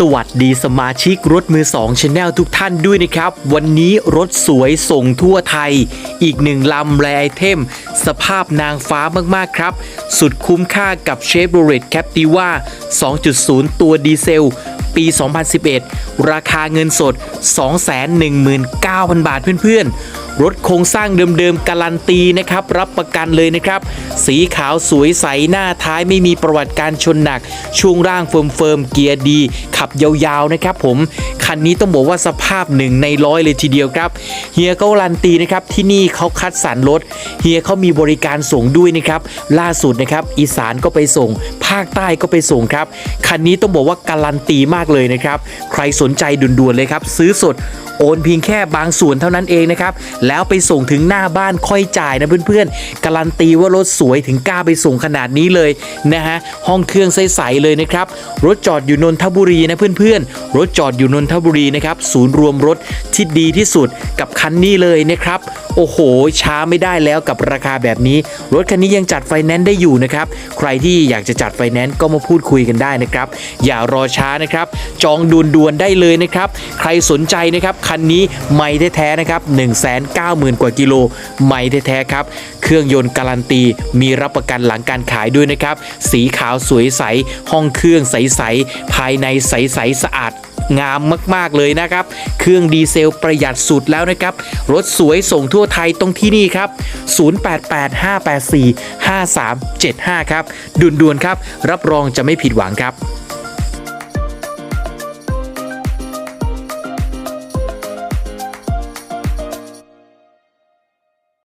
สวัสดีสมาชิกรถมือ2 Channel ทุกท่านด้วยนะครับ วันนี้รถสวยส่งทั่วไทย อีกหนึ่งลำแรไอเทม สภาพนางฟ้ามากๆครับ สุดคุ้มค่ากับ Chevrolet Captiva 2.0 ตัวดีเซล ปี 2011 ราคาเงินสด 219,000 บาทเพื่อนๆ รถโครงสร้างเดิมๆการันตีนะครับ รับประกันเลยนะครับ สีขาวสวยใสหน้าท้ายไม่มีประวัติการชนหนัก ช่วงร่างเฟิร์มๆเกียร์ดี ขับยาวๆนะครับผม คันนี้ต้องบอกว่าสภาพหนึ่งในร้อยเลยทีเดียวครับ เฮียก็การันตีนะครับที่นี่เขาคัดสรรรถ เฮียเขามีบริการส่งด้วยนะครับ ล่าสุดนะครับ อีสานก็ไปส่ง ภาคใต้ก็ไปส่งครับ คันนี้ต้องบอกว่าการันตีมากเลยนะครับ ใครสนใจด่วนๆเลยครับ ซื้อสดโอนเพียงแค่บางส่วนเท่านั้นเองนะครับแล้วไปส่งถึงหน้าบ้านค่อยจ่ายนะเพื่อนๆ การันตีว่ารถสวยถึงกล้าไปส่งขนาดนี้เลยนะฮะห้องเครื่องใสๆเลยนะครับ รถจอดอยู่นนทบุรีนะเพื่อนๆ รถจอดอยู่นนทบุรีนะครับศูนย์รวมรถที่ดีที่สุดกับคันนี้เลยนะครับโอ้โห ช้าไม่ได้แล้วกับราคาแบบนี้ รถคันนี้ยังจัดไฟแนนซ์ได้อยู่นะครับ ใครที่อยากจะจัดไฟแนนซ์ก็มาพูดคุยกันได้นะครับ อย่ารอช้านะครับ จองด่วนๆได้เลยนะครับ ใครสนใจนะครับ คันนี้ไม่แท้ๆนะครับ 1 9 0 0 0 0 กว่ากิโลไม่แท้ๆครับ เครื่องยนต์การันตีมีรับประกันหลังการขายด้วยนะครับ สีขาวสวยใส ห้องเครื่องใสๆภายในใสๆสะอาดงามมาก ๆ เลยนะครับ เครื่องดีเซลประหยัดสุดแล้วนะครับ รถสวยส่งทั่วไทยตรงที่นี่ครับ 0885845375 ครับ ด่วนๆครับ รับรองจะไม่ผิดหวังครับ